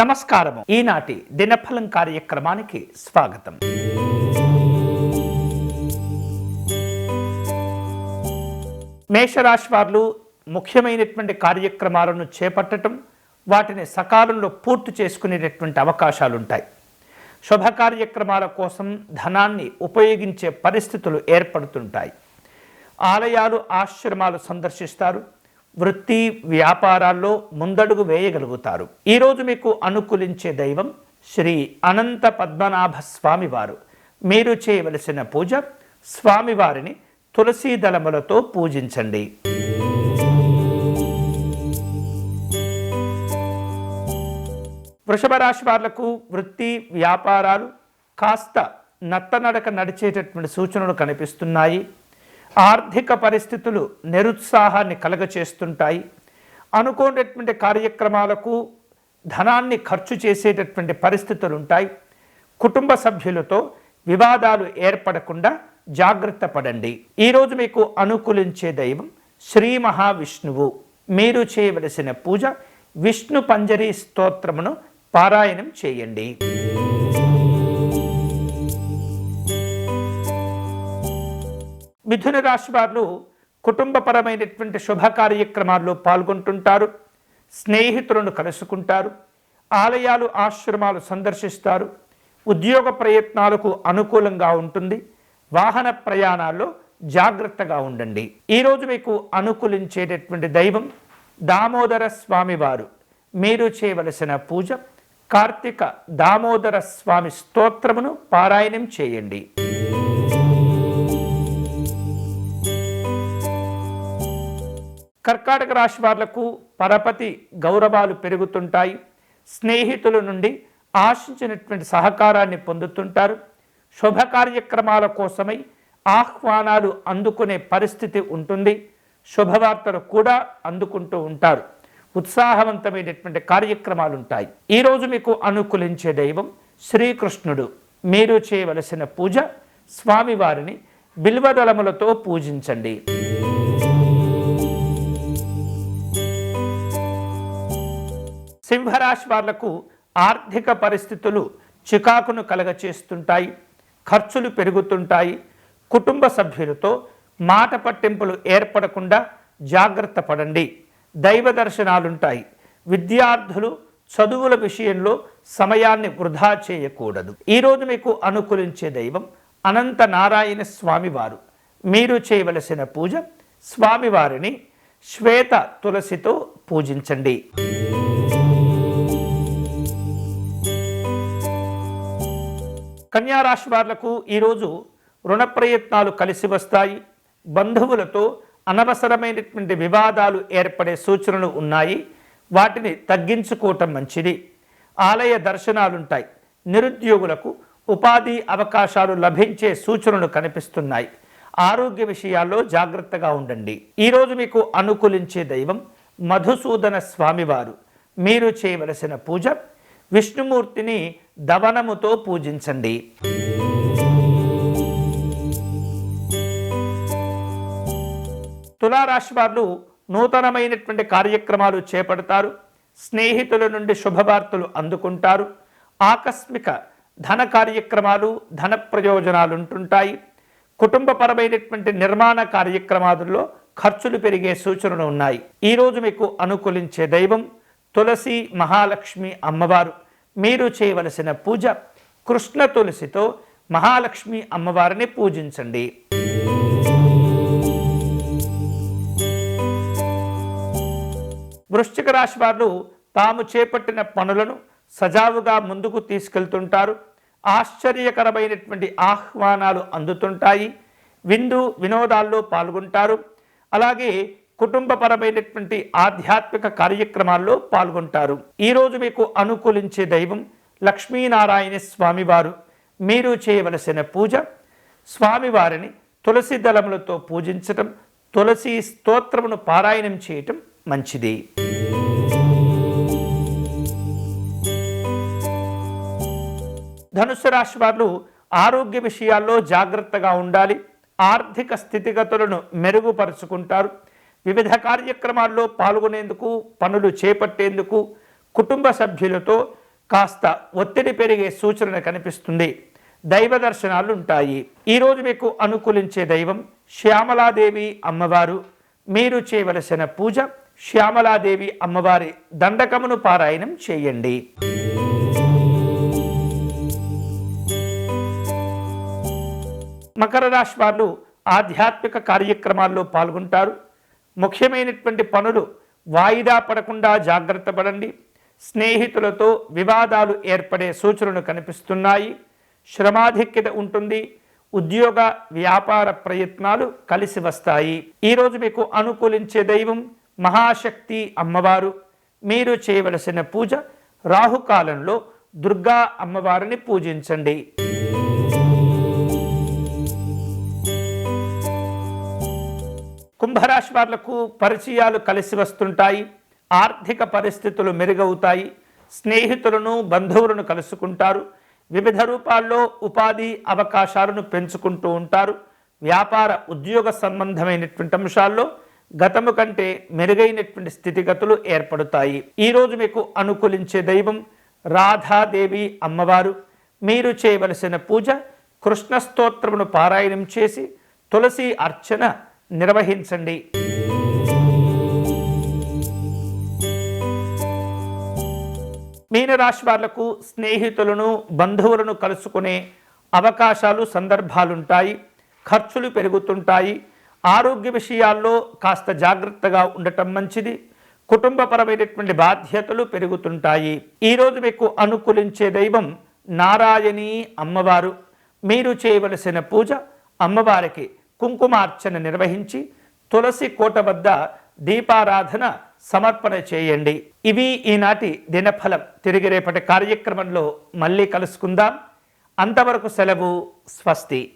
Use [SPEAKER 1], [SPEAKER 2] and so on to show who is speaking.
[SPEAKER 1] నమస్కారము. ఈనాటి దినఫలం కార్యక్రమానికి స్వాగతం. మేషరాశి వారు ముఖ్యమైనటువంటి కార్యక్రమాలను చేపట్టడం వాటిని సకాలంలో పూర్తి చేసుకునేటటువంటి అవకాశాలు ఉంటాయి శుభ కార్యక్రమాల కోసం ధనాన్ని ఉపయోగించే పరిస్థితులు ఏర్పడుతుంటాయి. ఆలయాలు ఆశ్రమాలు సందర్శిస్తారు. వృత్తి వ్యాపారాల్లో ముందడుగు వేయగలుగుతారు. ఈరోజు మీకు అనుకూలించే దైవం శ్రీ అనంత పద్మనాభ స్వామివారు. మీరు చేయవలసిన పూజ స్వామివారిని తులసీ దళములతో పూజించండి. వృషభ రాశి వాళ్ళకు వృత్తి వ్యాపారాలు కాస్త నత్తనడక నడిచేటటువంటి సూచనలు కనిపిస్తున్నాయి. ఆర్థిక పరిస్థితులు నిరుత్సాహాన్ని కలగచేస్తుంటాయి. అనుకోనటువంటి కార్యక్రమాలకు ధనాన్ని ఖర్చు చేసేటటువంటి పరిస్థితులు ఉంటాయి కుటుంబ సభ్యులతో వివాదాలు ఏర్పడకుండా జాగ్రత్త పడండి. ఈరోజు మీకు అనుకూలించే దైవం శ్రీ మహావిష్ణువు. మీరు చేయవలసిన పూజ విష్ణు పంజరీ స్తోత్రమును పారాయణం చేయండి. మిథున రాశి వారు కుటుంబపరమైనటువంటి శుభ కార్యక్రమాల్లో పాల్గొంటుంటారు స్నేహితులను కలుసుకుంటారు ఆలయాలు ఆశ్రమాలు సందర్శిస్తారు ఉద్యోగ ప్రయత్నాలకు అనుకూలంగా ఉంటుంది వాహన ప్రయాణాల్లో జాగ్రత్తగా ఉండండి. ఈరోజు మీకు అనుకూలించేటటువంటి దైవం దామోదర స్వామివారు మీరు చేయవలసిన పూజ కార్తీక దామోదర స్వామి స్తోత్రమును పారాయణం చేయండి. కర్కాటక రాశి వాళ్ళకు పరపతి గౌరవాలు పెరుగుతుంటాయి. స్నేహితుల నుండి ఆశించినటువంటి సహకారాన్ని పొందుతుంటారు. శుభ కార్యక్రమాల కోసమై ఆహ్వానాలు అందుకునే పరిస్థితి ఉంటుంది. శుభవార్తలు కూడా అందుకుంటూ ఉంటారు. ఉత్సాహవంతమైనటువంటి కార్యక్రమాలు ఉంటాయి ఈరోజు మీకు అనుకూలించే దైవం శ్రీకృష్ణుడు. మీరు చేయవలసిన పూజ స్వామివారిని బిల్వదళములతో పూజించండి. సింహరాశి వాళ్ళకు ఆర్థిక పరిస్థితులు చికాకును కలగచేస్తుంటాయి ఖర్చులు పెరుగుతుంటాయి. కుటుంబ సభ్యులతో మాట పట్టింపులు ఏర్పడకుండా జాగ్రత్త పడండి. దైవ దర్శనాలుంటాయి. విద్యార్థులు చదువుల విషయంలో సమయాన్ని వృధా చేయకూడదు. ఈరోజు మీకు అనుకూలించే దైవం అనంత నారాయణ స్వామివారు. మీరు చేయవలసిన పూజ స్వామివారిని శ్వేత తులసితో పూజించండి. కన్యారాశి వాళ్ళకు ఈరోజు రుణ ప్రయత్నాలు కలిసి వస్తాయి. బంధువులతో అనవసరమైనటువంటి వివాదాలు ఏర్పడే సూచనలు ఉన్నాయి. వాటిని తగ్గించుకోవటం మంచిది. ఆలయ దర్శనాలుంటాయి. నిరుద్యోగులకు ఉపాధి అవకాశాలు లభించే సూచనలు కనిపిస్తున్నాయి. ఆరోగ్య విషయాల్లో జాగ్రత్తగా ఉండండి. ఈరోజు మీకు అనుకూలించే దైవం మధుసూదన స్వామివారు. మీరు చేయవలసిన పూజ విష్ణుమూర్తిని దవనముతో పూజించండి. తులారాశి వారు నూతనమైనటువంటి కార్యక్రమాలు చేపడతారు. స్నేహితుల నుండి శుభవార్తలు అందుకుంటారు. ఆకస్మిక ధన కార్యక్రమాలు ధన ప్రయోజనాలు ఉంటుంటాయి కుటుంబపరమైనటువంటి నిర్మాణ కార్యక్రమాలలో ఖర్చులు పెరిగే సూచనలు ఉన్నాయి. ఈరోజు మీకు అనుకూలించే దైవం తులసి మహాలక్ష్మి అమ్మవారు. మీరు చేయవలసిన పూజ కృష్ణ తులసితో మహాలక్ష్మి అమ్మవారిని పూజించండి. వృశ్చిక రాశి వారు తాము చేపట్టిన పనులను సజావుగా ముందుకు తీసుకెళ్తుంటారు. ఆశ్చర్యకరమైనటువంటి ఆహ్వానాలు అందుతుంటాయి. విందు వినోదాల్లో పాల్గొంటారు. అలాగే కుటుంబపరమైనటువంటి ఆధ్యాత్మిక కార్యక్రమాల్లో పాల్గొంటారు. ఈరోజు మీకు అనుకూలించే దైవం లక్ష్మీనారాయణ స్వామివారు. మీరు చేయవలసిన పూజ స్వామివారిని తులసి దళములతో పూజించటం తులసి స్తోత్రమును పారాయణం చేయటం మంచిది. ధనుసు రాశి వారు ఆరోగ్య విషయాల్లో జాగ్రత్తగా ఉండాలి. ఆర్థిక స్థితిగతులను మెరుగుపరుచుకుంటారు. వివిధ కార్యక్రమాల్లో పాల్గొనేందుకు పనులు చేపట్టేందుకు కుటుంబ సభ్యులతో కాస్త ఒత్తిడి పెరిగే సూచన కనిపిస్తుంది. దైవ దర్శనాలు ఉంటాయి ఈరోజు మీకు అనుకూలించే దైవం శ్యామలాదేవి అమ్మవారు. మీరు చేయవలసిన పూజ శ్యామలాదేవి అమ్మవారి దండకమును పారాయణం చేయండి. మకర రాశి వాళ్ళు ఆధ్యాత్మిక కార్యక్రమాల్లో పాల్గొంటారు. ముఖ్యమైనటువంటి పనులు వాయిదా పడకుండా జాగ్రత్త పడండి. స్నేహితులతో వివాదాలు ఏర్పడే సూచనలు కనిపిస్తున్నాయి. శ్రమాధిక్యత ఉంటుంది. ఉద్యోగ వ్యాపార ప్రయత్నాలు కలిసి వస్తాయి. ఈరోజు మీకు అనుకూలించే దైవం మహాశక్తి అమ్మవారు. మీరు చేయవలసిన పూజ రాహుకాలంలో దుర్గా అమ్మవారిని పూజించండి. కుంభరాశి వాళ్ళకు పరిచయాలు కలిసి వస్తుంటాయి ఆర్థిక పరిస్థితులు మెరుగవుతాయి స్నేహితులను బంధువులను కలుసుకుంటారు వివిధ రూపాల్లో ఉపాధి అవకాశాలను పెంచుకుంటూ ఉంటారు. వ్యాపార ఉద్యోగ సంబంధమైనటువంటి అంశాల్లో గతము కంటే మెరుగైనటువంటి స్థితిగతులు ఏర్పడతాయి. ఈరోజు మీకు అనుకూలించే దైవం రాధాదేవి అమ్మవారు. మీరు చేయవలసిన పూజ కృష్ణ స్తోత్రమును పారాయణం చేసి తులసి అర్చన నిర్వహించండి. మీనరాశి వాళ్ళకు స్నేహితులను బంధువులను కలుసుకునే అవకాశాలు సందర్భాలుంటాయి. ఖర్చులు పెరుగుతుంటాయి. ఆరోగ్య విషయాల్లో కాస్త జాగ్రత్తగా ఉండటం మంచిది. కుటుంబపరమైనటువంటి బాధ్యతలు పెరుగుతుంటాయి. ఈరోజు మీకు అనుకూలించే దైవం నారాయణీ అమ్మవారు. మీరు చేయవలసిన పూజ అమ్మవారికి. కుంకుమార్చన నిర్వహించి తులసి కోట వద్ద దీపారాధన సమర్పణ చేయండి. ఇవి ఈనాటి దినఫలం. తిరిగి రేపటి కార్యక్రమంలో మళ్ళీ కలుసుకుందాం. అంతవరకు సెలవు స్వస్తి.